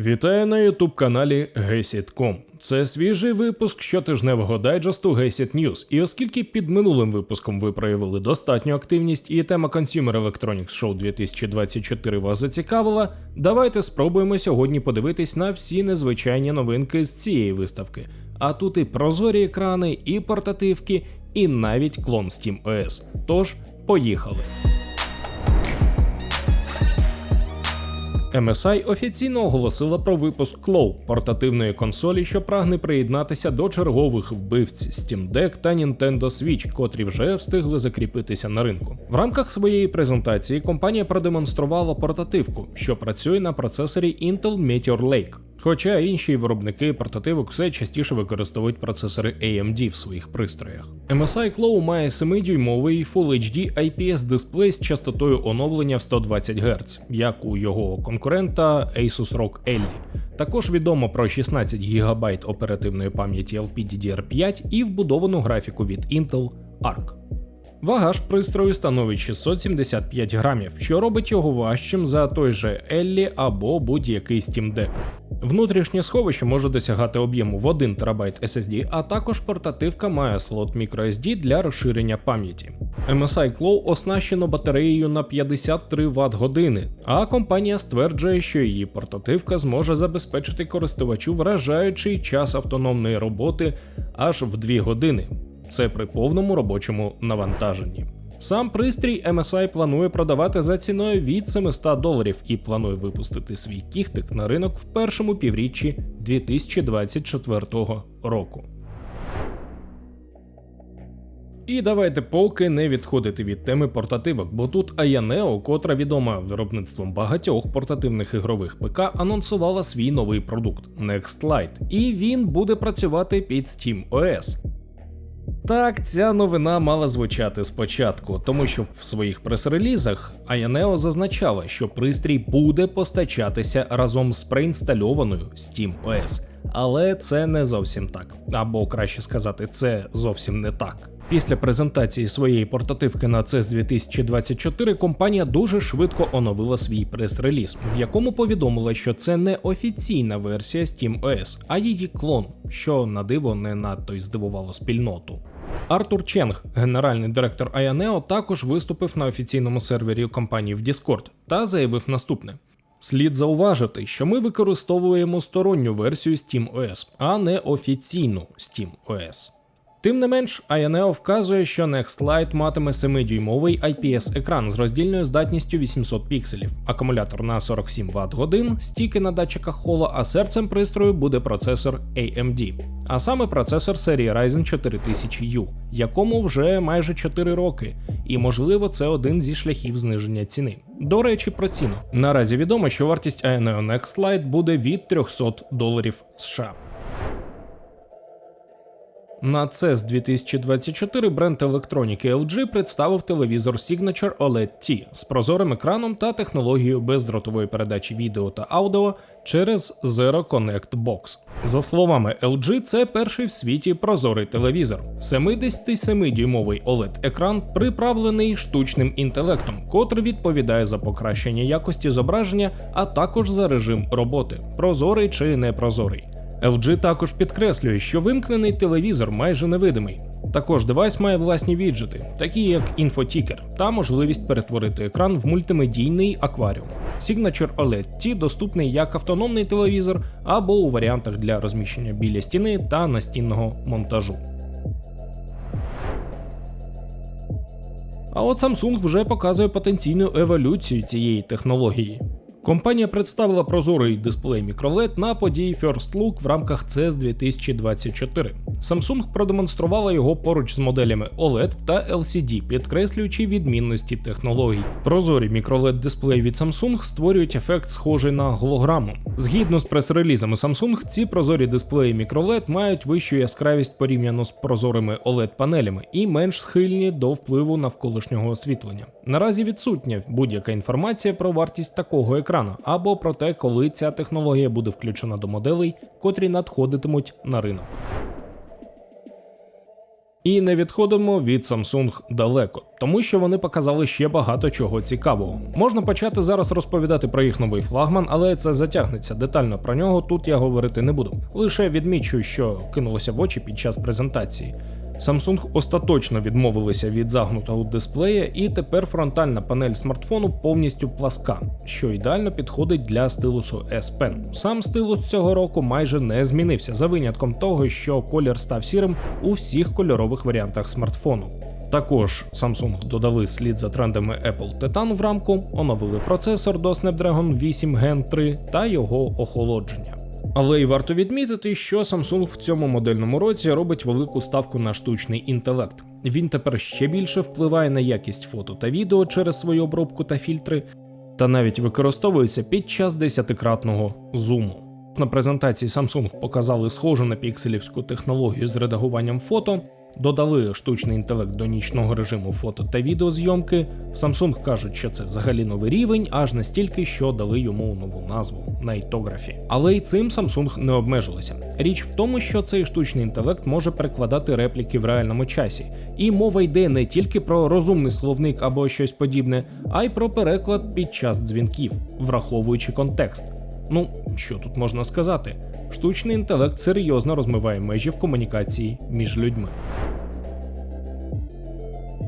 Вітаю на ютуб каналі Gesit.com. Це свіжий випуск щотижневого дайджесту Gesit News. І оскільки під минулим випуском ви проявили достатню активність і тема Consumer Electronics Show 2024 вас зацікавила, давайте спробуємо сьогодні подивитись на всі незвичайні новинки з цієї виставки. А тут і прозорі екрани, і портативки, і навіть клон SteamOS. Тож, поїхали. MSI офіційно оголосила про випуск Claw – портативної консолі, що прагне приєднатися до чергових вбивць Steam Deck та Nintendo Switch, котрі вже встигли закріпитися на ринку. В рамках своєї презентації компанія продемонструвала портативку, що працює на процесорі Intel Meteor Lake. Хоча інші виробники портативок все частіше використовують процесори AMD в своїх пристроях. MSI Claw має 7-дюймовий Full HD IPS дисплей з частотою оновлення в 120 Гц, як у його конкурента Asus ROG Ellie. Також відомо про 16 ГБ оперативної пам'яті LPDDR5 і вбудовану графіку від Intel Arc. Вага ж пристрою становить 675 грамів, що робить його важчим за той же Ellie або будь-який Steam Deck. Внутрішнє сховище може досягати об'єму в 1 ТБ SSD, а також портативка має слот microSD для розширення пам'яті. MSI Claw оснащено батареєю на 53 Вт години, а компанія стверджує, що її портативка зможе забезпечити користувачу вражаючий час автономної роботи аж в 2 години. Це при повному робочому навантаженні. Сам пристрій MSI планує продавати за ціною від 700 доларів і планує випустити свій кіхтик на ринок в першому півріччі 2024 року. І давайте поки не відходити від теми портативок, бо тут Ayaneo, котра відома виробництвом багатьох портативних ігрових ПК, анонсувала свій новий продукт Next Lite, і він буде працювати під SteamOS. Так, ця новина мала звучати спочатку, тому що в своїх прес-релізах Аянео зазначала, що пристрій буде постачатися разом з преінстальованою Steam OS. Але це не зовсім так. Або краще сказати, це зовсім не так. Після презентації своєї портативки на CES 2024 компанія дуже швидко оновила свій прес-реліз, в якому повідомила, що це не офіційна версія SteamOS, а її клон, що на диво не надто й здивувало спільноту. Артур Ченг, генеральний директор Ayaneo, також виступив на офіційному сервері компанії в Discord та заявив наступне. Слід зауважити, що ми використовуємо сторонню версію SteamOS, а не офіційну SteamOS. Тим не менш, Ayaneo вказує, що Next Lite матиме 7-дюймовий IPS-екран з роздільною здатністю 800 пікселів, акумулятор на 47 Вт годин, стіки на датчиках Holo, а серцем пристрою буде процесор AMD, а саме процесор серії Ryzen 4000U, якому вже майже 4 роки, і можливо це один зі шляхів зниження ціни. До речі, про ціну. Наразі відомо, що вартість Ayaneo Next Lite буде від 300 доларів США. На CES 2024 бренд електроніки LG представив телевізор Signature OLED T з прозорим екраном та технологією бездротової передачі відео та аудіо через Zero Connect Box. За словами LG, це перший в світі прозорий телевізор. 77-дюймовий oled екран приправлений штучним інтелектом, котрий відповідає за покращення якості зображення, а також за режим роботи, прозорий чи непрозорий. LG також підкреслює, що вимкнений телевізор майже невидимий. Також девайс має власні віджити, такі як інфотікер, та можливість перетворити екран в мультимедійний акваріум. Signature OLED T доступний як автономний телевізор або у варіантах для розміщення біля стіни та настінного монтажу. А от Samsung вже показує потенційну еволюцію цієї технології. Компанія представила прозорий дисплей MicroLED на події First Look в рамках CES 2024. Samsung продемонструвала його поруч з моделями OLED та LCD, підкреслюючи відмінності технологій. Прозорі мікролед дисплеї від Samsung створюють ефект, схожий на голограму. Згідно з прес-релізами Samsung, ці прозорі дисплеї мікролед мають вищу яскравість порівняно з прозорими oled панелями і менш схильні до впливу навколишнього освітлення. Наразі відсутня будь-яка інформація про вартість такого екрану, або про те, коли ця технологія буде включена до моделей, котрі надходитимуть на ринок. І не відходимо від Samsung далеко, тому що вони показали ще багато чого цікавого. Можна почати зараз розповідати про їх новий флагман, але це затягнеться. Детально про нього тут я говорити не буду. Лише відмічу, що кинулося в очі під час презентації. Samsung остаточно відмовилися від загнутого дисплея, і тепер фронтальна панель смартфону повністю пласка, що ідеально підходить для стилусу S Pen. Сам стилус цього року майже не змінився за винятком того, що колір став сірим у всіх кольорових варіантах смартфону. Також Samsung додали слід за трендами Apple Titan в рамку, оновили процесор до Snapdragon 8 Gen 3 та його охолодження. Але й варто відмітити, що Samsung в цьому модельному році робить велику ставку на штучний інтелект. Він тепер ще більше впливає на якість фото та відео через свою обробку та фільтри, та навіть використовується під час десятикратного зуму. На презентації Samsung показали схожу на пікселівську технологію з редагуванням фото, додали штучний інтелект до нічного режиму фото та відеозйомки. В Samsung кажуть, що це взагалі новий рівень, аж настільки, що дали йому нову назву Nightography. Але й цим Samsung не обмежилися. Річ в тому, що цей штучний інтелект може перекладати репліки в реальному часі, і мова йде не тільки про розумний словник або щось подібне, а й про переклад під час дзвінків, враховуючи контекст. Ну, що тут можна сказати? Штучний інтелект серйозно розмиває межі в комунікації між людьми.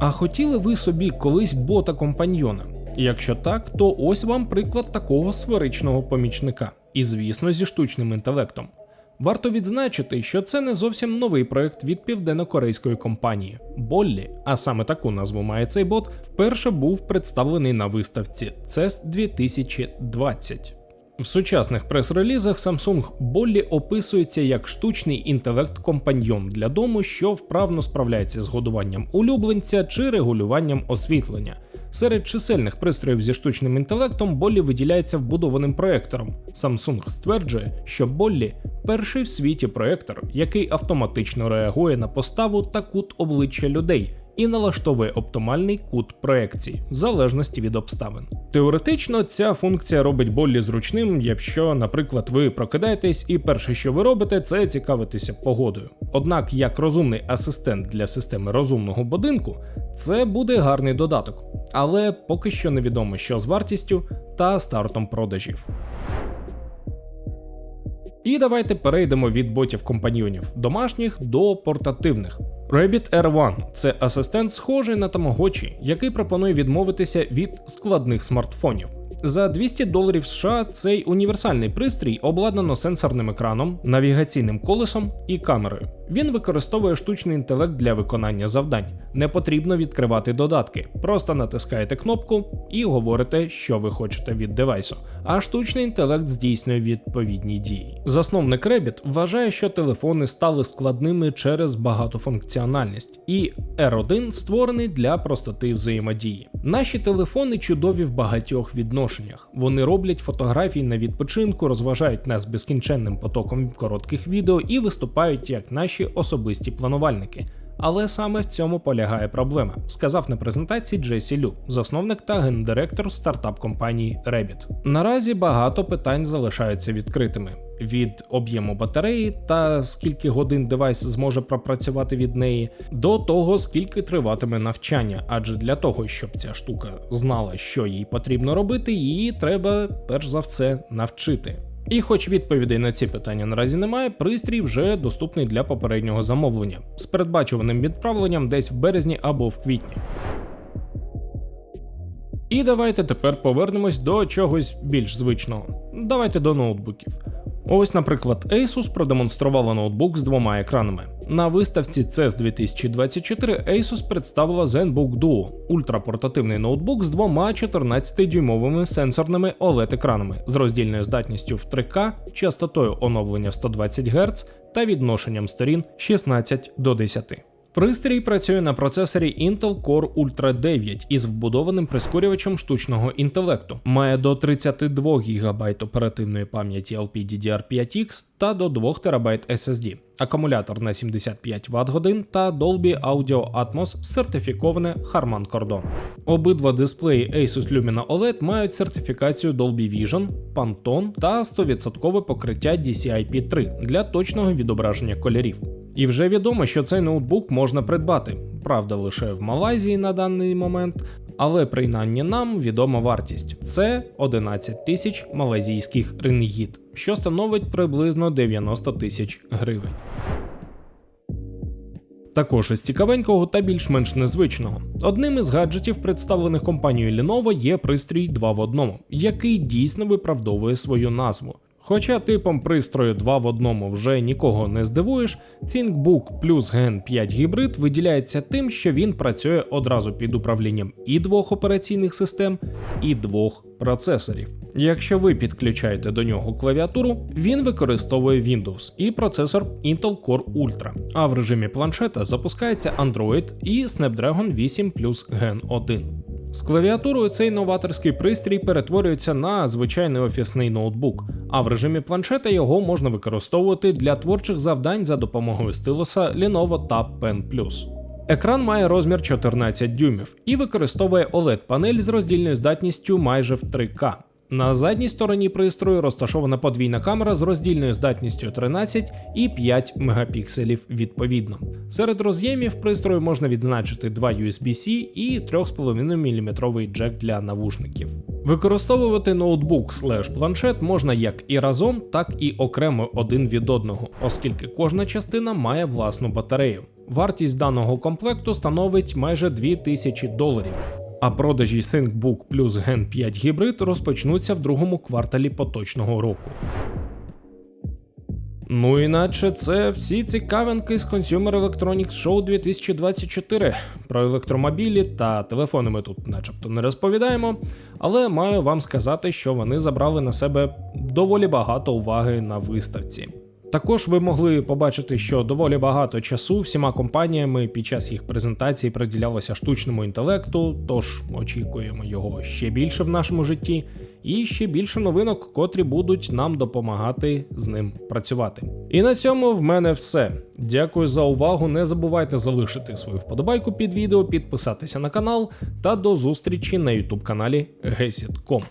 А хотіли ви собі колись бота компаньйона? Якщо так, то ось вам приклад такого сферичного помічника, і звісно, зі штучним інтелектом. Варто відзначити, що це не зовсім новий проект від південно-корейської компанії Боллі, а саме таку назву має цей бот, вперше був представлений на виставці CES 2020. В сучасних прес-релізах Samsung Bolly описується як штучний інтелект-компаньйон для дому, що вправно справляється з годуванням улюбленця чи регулюванням освітлення. Серед чисельних пристроїв зі штучним інтелектом Боллі виділяється вбудованим проектором. Samsung стверджує, що Боллі перший в світі проектор, який автоматично реагує на поставу та кут обличчя людей і налаштовує оптимальний кут проекції в залежності від обставин. Теоретично ця функція робить болі зручним, якщо, наприклад, ви прокидаєтесь і перше, що ви робите, це цікавитися погодою. Однак, як розумний асистент для системи розумного будинку, це буде гарний додаток, але поки що невідомо, що з вартістю та стартом продажів. І давайте перейдемо від ботів компаньйонів домашніх до портативних. Rabbit R1 це асистент, схожий на Tamagotchi, який пропонує відмовитися від складних смартфонів. За 200 доларів США цей універсальний пристрій обладнано сенсорним екраном, навігаційним колесом і камерою. Він використовує штучний інтелект для виконання завдань. Не потрібно відкривати додатки, просто натискаєте кнопку і говорите, що ви хочете від девайсу. А штучний інтелект здійснює відповідні дії. Засновник Rabbit вважає, що телефони стали складними через багатофункціональність, і R1 створений для простоти взаємодії. Наші телефони чудові в багатьох відношеннях. Вони роблять фотографії на відпочинку, розважають нас безкінченним потоком коротких відео і виступають як наші особисті планувальники. Але саме в цьому полягає проблема, сказав на презентації Джесі Лю, засновник та гендиректор стартап компанії Rabbit. Наразі багато питань залишаються відкритими. Від об'єму батареї та скільки годин девайс зможе пропрацювати від неї, до того скільки триватиме навчання, адже для того, щоб ця штука знала, що їй потрібно робити, її треба перш за все навчити. І хоч відповідей на ці питання наразі немає, пристрій вже доступний для попереднього замовлення з передбачуваним відправленням десь в березні або в квітні. І давайте тепер повернемось до чогось більш звичного. Давайте до ноутбуків. Ось, наприклад, Asus продемонструвала ноутбук з двома екранами. На виставці CES 2024 Asus представила ZenBook Duo ультрапортативний ноутбук з двома 14-дюймовими сенсорними OLED-екранами з роздільною здатністю в 3К, частотою оновлення в 120 Гц та відношенням сторін 16 до 10. Пристрій працює на процесорі Intel Core Ultra 9 із вбудованим прискорювачем штучного інтелекту, має до 32 ГБ оперативної пам'яті LPDDR5X та до 2 ТБ SSD. акумулятор на 75 Вт годин та Dolby Audio Atmos сертифіковане Harman Kardon. Обидва дисплеї Asus Lumina OLED мають сертифікацію Dolby Vision, Pantone та 100% покриття DCI-P3 для точного відображення кольорів. І вже відомо, що цей ноутбук можна придбати, правда, лише в Малайзії на даний момент, але принаймні нам відома вартість це 11 тисяч малазійських рингіт, що становить приблизно 90 тисяч гривень. Також із цікавенького та більш-менш незвичного. Одним із гаджетів, представлених компанією Lenovo, є пристрій 2 в 1, який дійсно виправдовує свою назву. Хоча типом пристрою 2 в 1 вже нікого не здивуєш, ThinkBook Plus Gen 5 Hybrid виділяється тим, що він працює одразу під управлінням і двох операційних систем, і двох процесорів. Якщо ви підключаєте до нього клавіатуру, він використовує Windows і процесор Intel Core Ultra, а в режимі планшета запускається Android і Snapdragon 8 Plus Gen 1. З клавіатурою цей новаторський пристрій перетворюється на звичайний офісний ноутбук, а в режимі планшета його можна використовувати для творчих завдань за допомогою стилуса Lenovo Tab Pen Plus. Екран має розмір 14 дюймів і використовує OLED-панель з роздільною здатністю майже в 3К. На задній стороні пристрою розташована подвійна камера з роздільною здатністю 13 і 5 мегапікселів відповідно. Серед роз'ємів пристрою можна відзначити два USB-C і 3,5 мм джек для навушників. Використовувати ноутбук слеш планшет можна як і разом, так і окремо один від одного, оскільки кожна частина має власну батарею. Вартість даного комплекту становить майже 2000 доларів. А продажі ThinkBook Plus Gen 5 Hybrid розпочнуться в другому кварталі поточного року. Ну іначе це всі цікавинки з Consumer Electronics Show 2024. Про електромобілі та телефони ми тут начебто не розповідаємо, але маю вам сказати, що вони забрали на себе доволі багато уваги на виставці. Також ви могли побачити, що доволі багато часу всіма компаніями під час їх презентації приділялося штучному інтелекту, тож очікуємо його ще більше в нашому житті, і ще більше новинок, котрі будуть нам допомагати з ним працювати. І на цьому в мене все. Дякую за увагу. Не забувайте залишити свою вподобайку під відео, підписатися на канал та до зустрічі на YouTube каналі Gesit.com.